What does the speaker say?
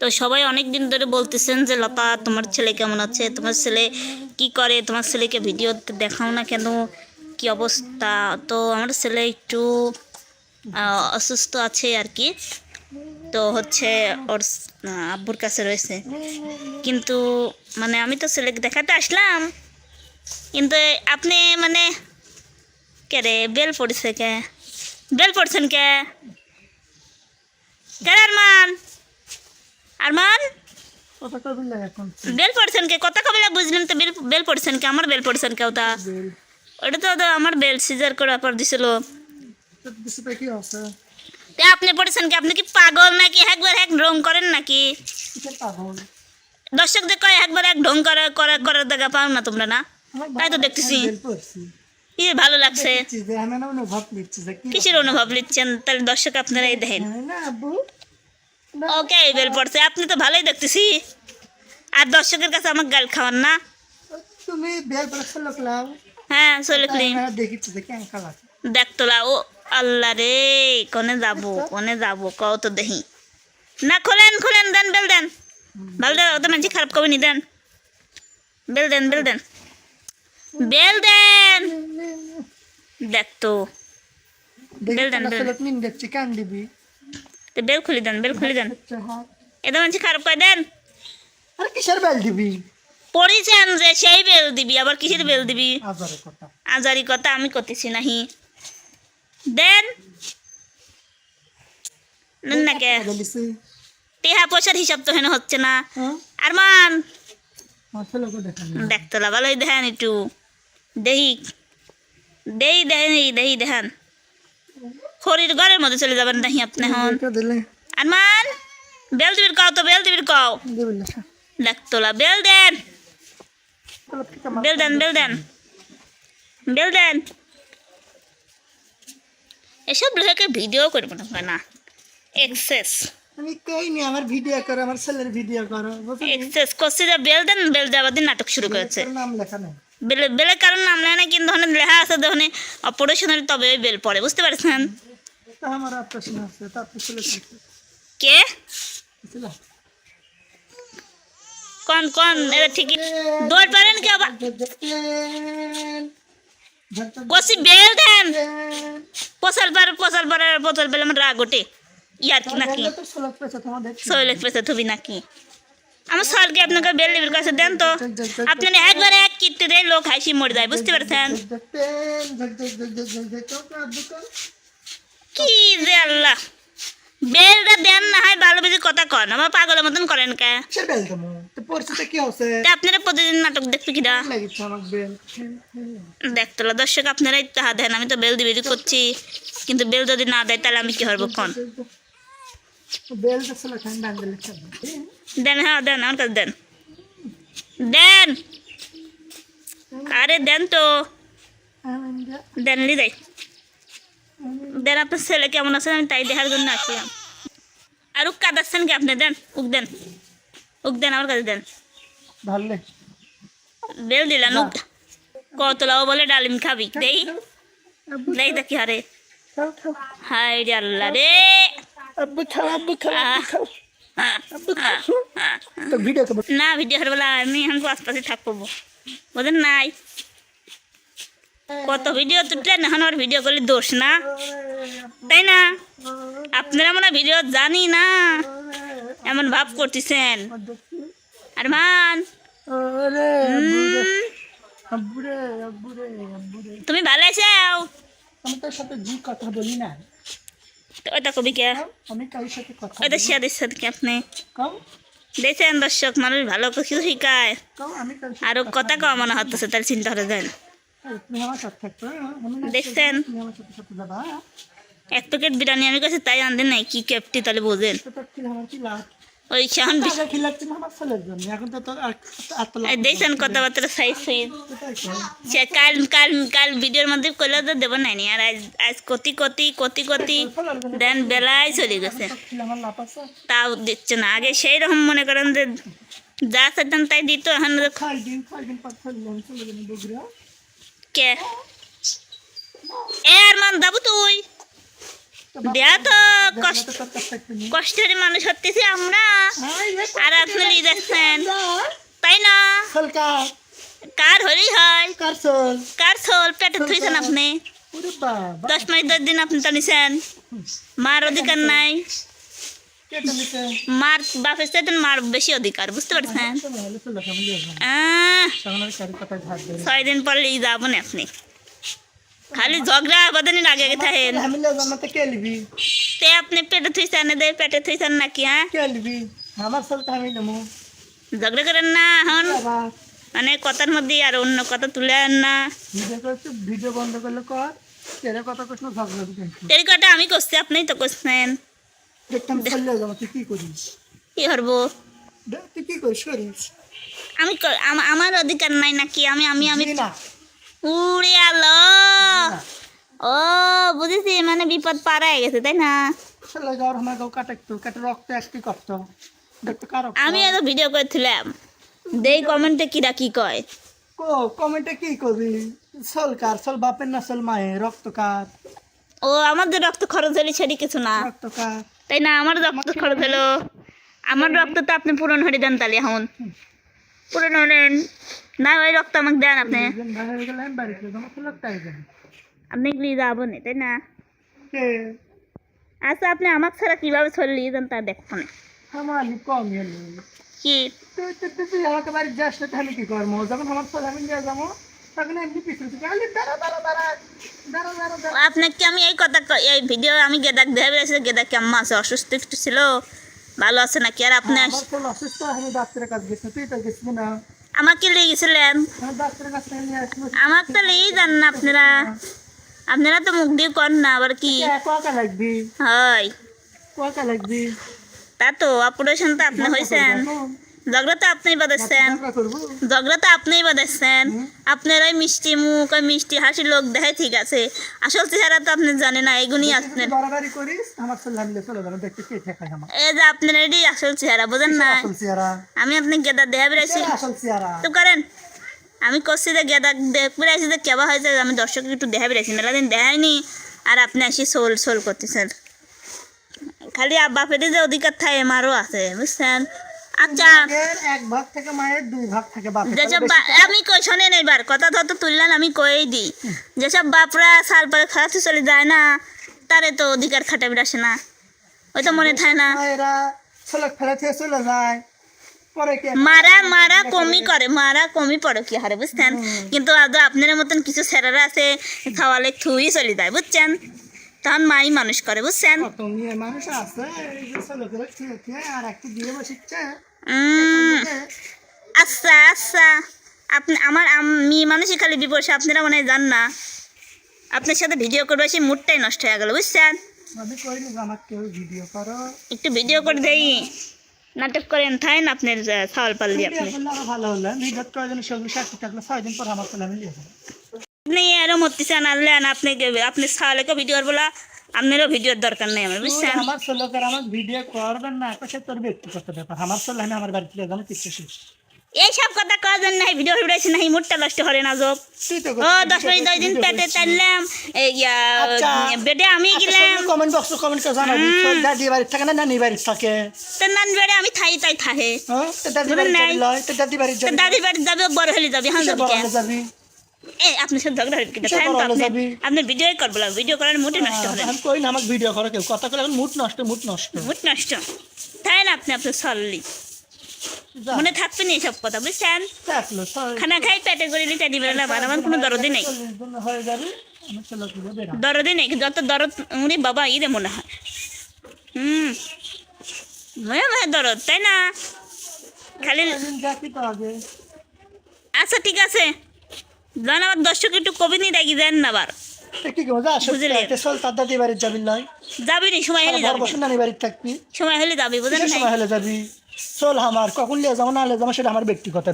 তো সবাই অনেক দিন ধরে বলতেছেন যে, লতা, তোমার ছেলে কেমন আছে? তোমার ছেলে কি করে? তোমার ছেলেকে ভিডিওতে দেখাও না কেন? কি অবস্থা? তো আমার ছেলে একটু অসুস্থ আছে আর কি তো হচ্ছে ওর আব্বুর কাছে রয়েছে। কিন্তু মানে আমি তো ছেলেকে দেখাতে আসলাম। কিন্তু আপনি মানে কে রে, বেল পড়ছে কে? বেল পড়ছেন কে? কে রে আরমান? বেল পড়ছেন কে? কথা কবে বুঝলেন তো বেল বেল পড়ছেন কে? আমার বেল পড়ছেন কে ওটা? বেল। ওটা তো আমার বেল সিজার করে পর দিছিল। তো তে আপনি পড়েছেন কি? আপনি কি পাগল নাকি? একবার এক ঢং করেন নাকি? দর্শকদের কয় একবার এক ঢং করা করা করার দেখা পাও না তোমরা না? তাই তো দেখতেছি। কি ভালো লাগছে। কিসের অনুভব নিচ্ছেন? তাহলে দর্শক আপনারাই দেখেন। ওকে বেল পড়ছে। আপনি তো ভালোই দেখতেছি। আর দর্শকের কাছে আমার গাল খাওয়ান না। তুমি বেল পড়ছে হ্যাঁ চলে ক্লিন দেখিচ্ছি যে কেন খালা দেখতলা ও আল্লাহ রে কোনে যাব কোনে যাব কও তো দেখি না খোলেন খোলেন দেন বেল দেন। ভালো দেন ওদের মানুষ খারাপ কবে নি দেন বেল দেন। বেল দেন। বেল দেন দেখতো বেল দেন, বেল। দেখি দিবি? তো বেল খুলি দেন বেল খুলি দেন। আচ্ছা হ্যাঁ। এদের মানুষ খারাপ করে দেন। আর কিসের বেল দিবি? পড়েছেন যে সেই বেল দিবি আবার কিসের বেল দিবি? আজারে কথা। আমি করতেছি নাহি। দেন। নেন না কে। টেহা পয়সার হিসাব তো হেন হচ্ছে না। হ্যাঁ। আর মান দেখান দেখতলা ভালোই দেখান একটু। দেহি। দেই দেহেন দেহি দেখান। খড়ির ঘরের মধ্যে চলে যাবেন নাহি আপনি হন। এটা আর মান বেল দিবির কও তো বেল দিবির কও। দেখতলা বেল দেন। বেল দেন বেল দেন। বেল দেন। এসব লোকে ভিডিও করব না না। এক্সেস আমি কই নি আমার ভিডিও করে আমার ছেলের ভিডিও করো এক্সেস করছে যে বেল দেন বেল দেওয়ার দিন নাটক শুরু করেছে। নাম লেখা নেই। বেলে বেলের কারণ নাম নেয় না কিন্তু লেখা আছে অপারেশনের তবে বেল পড়ে বুঝতে পারছেন? তা আমার অপারেশন আছে তারপর ছেলে কে ছিল কোন কোন এটা ঠিকই দৌড় পারেন কি আবার কষি বেল দেন পচাল পারে পচাল পারে পচাল বেলে আমার রাগ ওঠে ইয়ার কি নাকি সৈল এক্সপ্রেসে থবি নাকি আমার সরকে আপনাকে বেল লেবির কাছে দেন তো আপনি না একবার এক কিনতে দেয় লোক হাসি মরে যায় বুঝতে পারছেন কি যে আল্লাহ। বেলটা দেন না হয় ভালো বেশি কথা কন আমার পাগলের মতন করেন কে? আপনারা প্রতিদিন নাটক দেখতে কিনা দেখতলা দর্শক আপনারাই তাহা দেন আমি তো বেল দিবি করছি। কিন্তু বেল যদি না দেয় তাহলে আমি কি হব কন? দেন হ্যাঁ দেন আমার কাছে দেন। দেন! আরে দেন তো। দেন লি দেয় দেন আপনার ছেলে কেমন আছে আমি তাই দেখার জন্য আসলাম আর উক কাদাচ্ছেন কি আপনি? দেন উক দেন। উক দেন আমার কাছে দেন। ভালো বেল দিলেন উক। কতলাও বলে ডালিম খাবি। দেই। দেই দেখি হারে খাও খাও হাই রে আল্লাহ রে। আব্বু খাও আব্বু খাও আব্বু খাও আহ, আহ, আহ। তো ভিডিও করব না ভিডিও হার বেলা আমি এখন আশপাশে থাকব বুঝেন নাই। কত ভিডিও তুললেন এখন আর ভিডিও করলে দোষ না? তাই না? আপনারা মনে ভিডিও জানি না। এমন ভাব করতেছেন। আর মান তুমি ভালো আছো? আমি তোর সাথে জি কথা বলি না তো কবি কে। আমি কারোর সাথে কথা ওইটা শিয়া দিচ্ছেন কি আপনি? কম দেখছেন দর্শক, মানুষ ভালো কিছু শিখায়। আরও কথা কম মনে হচ্ছে তার চিন্তা করে দেন। দেখছেন? এক প্যাকেট বিরিয়ানি আমি কাছে তাই আনতেন নাই, কি ক্যাপটি তাহলে বোঝেন। ওই দেখছেন কথাবার্তা সে কাল কাল কাল ভিডিওর মধ্যে তো দেবো আর আজ আজ কতি কতি দেন বেলায় চলে গেছে। তাও দিচ্ছে না। আগে সেই রকম মনে করেন যে যা চাইতেন তাই দিত, এখন কে? এ আর মান যাব তুই। দেয়া তো কষ্ট। কষ্টের মানুষ হতেছি আমরা। আর আপনি যাচ্ছেন। তাই না? কার হলেই হয়। কার সোল পেটে থুইছেন আপনি? দশ মাস দশ দিন আপনি তো নিছেন মার অধিকার নাই। মার বাপের চাইতে মার বেশি অধিকার বুঝতে পারছেন? না। ছয় দিন পর লিয়ে যাব আপনি। খালি ঝগড়া আগে আগে থাকেন। তো আপনি পেটে থুইছেন দে পেটে থুইছেন নাকি হ্যাঁ? আমার চলতে আমি নেব। ঝগড়া করেন না এখন মানে কথার মধ্যে আর অন্য কথা তুলে আন না। ভিডিও বন্ধ করলে কর। কেরে কথা কইছ ঝগড়া এই কটা আমি করছি আপনি তো করছেন। দেখতাম চলে যাব তুই কি করিস? কি করব? তুই কি করিস? করিস আমি আমার অধিকার নাই নাকি? আমি আমি আমি উড়ে আলো। ও বুঝেছি মানে বিপদ পার হয়ে গেছে তাই না? চলে যাওয়ার সময় কেউ কাটাইতো কাটে রক্ত একটি করতো? আমি এত ভিডিও করেছিলাম। দেই কমেন্টে কিরা কি কয়। কো কমেন্টে কি করবি? চল কার চল বাপের না চল মায়ের রক্ত কার? ও আমাদের রক্ত খরচ হলে সেটি কিছু না। রক্ত কার? তাই না? আমার রক্ত খরচ হলো আমার রক্ত তো আপনি পূরণ হয়ে দেন তাহলে এখন। পূরণ হলেন। না ওই রক্ত আমাকে দেন আপনি। আপনি কি যাব না তাই না? আচ্ছা আপনি আমার ছাড়া কীভাবে চলে যান তা দেখো না। কি? তুই তুই তুই আমাকে বাড়ি যাস না তাহলে কি করব? যখন আমার চলে আমি নিয়ে যাব আপনাকে আমি এই কথা এই ভিডিও আমি গেদাক দেখাবে পেরেছি গেদাক কেমন আছে অসুস্থ একটু ছিল? ভালো আছে নাকি? আর আপনি অসুস্থ আমি ডাক্তারের কাছে গেছি তুই তো গেছিলি না? আমাকে নিয়ে গেছিলেন আমি ডাক্তারের কাছে নিয়ে আসব আমাকে তো নিয়েই যান না আপনারা। আপনারা তো মুখ দিয়ে কর না আবার কি? হয়। তা তো অপারেশন তো আপনি হয়েছেন। ঝগড়া তো আপনিই বাঁধাচ্ছেন ঝগড়া তো আপনিই বাঁধাচ্ছেন আপনার ওই মিষ্টি মুখ ওই মিষ্টি হাসি লোক দেখায় ঠিক আছে। আসল চেহারা তো আপনি জানেন না এগুলি আপনার। এই যে আপনার এটি আসল চেহারা বোঝেন না? আমি আপনি গেদা দেহা বেড়াইছি। তো করেন। আমি করছি যে গেদা দেখবে বেড়াইছি যে কেবা হয়েছে আমি দর্শক একটু দেখা বেড়াইছি মেলা দিন দেখাইনি আর আপনি আসি সোল সোল করতেছেন। খালি আব্বা পেটে যে অধিকার থাকে মারও আছে বুঝছেন? আচ্ছা। এক ভাগ থেকে মায়ের দুই ভাগ থেকে বাপের যেসব বা- আমি কই শোনেন এবার কথা তুললেন আমি কয়েই দিই। যেসব বাপরা সাল পরে চলে যায় না তারে তো অধিকার খাটাবি আসে না। ওই তো মনে থাকে না। মায়েরা ছেলে ফেলে চলে যায় মারা মারা কমই করে মারা কমই পড়ে কি হারে বুঝছেন? কিন্তু আদৌ আপনার মতন কিছু স্যারেরা আছে খাওয়ালে থুই চলে যায় বুঝছেন? তখন মাই মানুষ করে বুঝছেন? মানুষ আছে আর একটু দিয়ে বসিচ্ছে। আচ্ছা আচ্ছা। আপনি আমার আমি মানুষই খালি বিপদে আপনারা মনে হয় জান না। আপনার সাথে ভিডিও করবে সেই মুডটাই নষ্ট হয়ে গেল বুঝছেন? ভিডিও একটু ভিডিও করে দেই। নাটক করেন থাই না আপনার ছাওয়াল পাল্লি ভিডিও আপনি। করলে আরও ভিডিও আমি নিয়ে যাব আপনি আপনি আপনি ছাওয়ালেকে ভিডিওর বলা আপনারও ভিডিওর দরকার নেই আমার বুঝছেন? আমার ছেলেকে আমার ভিডিও করবেন না সে তোর ব্যক্তিগত ব্যাপার? আমার ছেলে আমি আমার বাড়িতে যাব কিছু শেষ এইসব কথা কওয়ার জন্য নাই ভিডিও ভিডিওছি নাই মুডটা নষ্ট করে না তুই ও দশ মিনিট দশ দিন পেটে টানলাম এই আচ্ছা। বেডে আমি গেলাম। কমেন্ট বক্সে কমেন্ট করে জানাবি দাদি বাড়িতে থাকে না নানি বাড়িতে থাকে? তো নান বেডে আমি থাই তাই হ্যাঁ দাদি নাই। যাবি দাদি বাড়ি যাবে বড় হলে যাবে হ্যাঁ বড় যাবি? এই আপনার সাথে ঝগড়া হবে কিনা? কিসের থাকেন তো বড় হলে আপনি আপনি ভিডিও করব না ভিডিও করার মুডে নষ্ট হলেন। আমি কই না আমাকে ভিডিও করো কেউ? কথা মুড নষ্ট মুড নষ্ট। মুড নষ্ট। থাকেন আপনি আপনার সরলি যা, মনে থাকবে না এসব কথা বুঝছেন? খানা খাই পেটে করে নিতে দিবে না কোনো দরদি নেই। চল্লিশ জন হয়ে যাবে আমি ছেলে তুলে বেরাম দরদি নেই যত দরদ উনি বাবা ইরে মনে হয়। হুম। দরদ তাই না? খালি আচ্ছা ঠিক আছে। জান আবার দর্শক একটু কবি নিয়ে ডাকি দেন না আবার। যাবি নি সময় হলে যাবি। থাকবি। সময় হলে যাবি বুঝেন কিসের সময় হলে যাবি? চল আমার কখন লিয়ে যাব না লিয়ে যাব সেটা আমার ব্যক্তিগত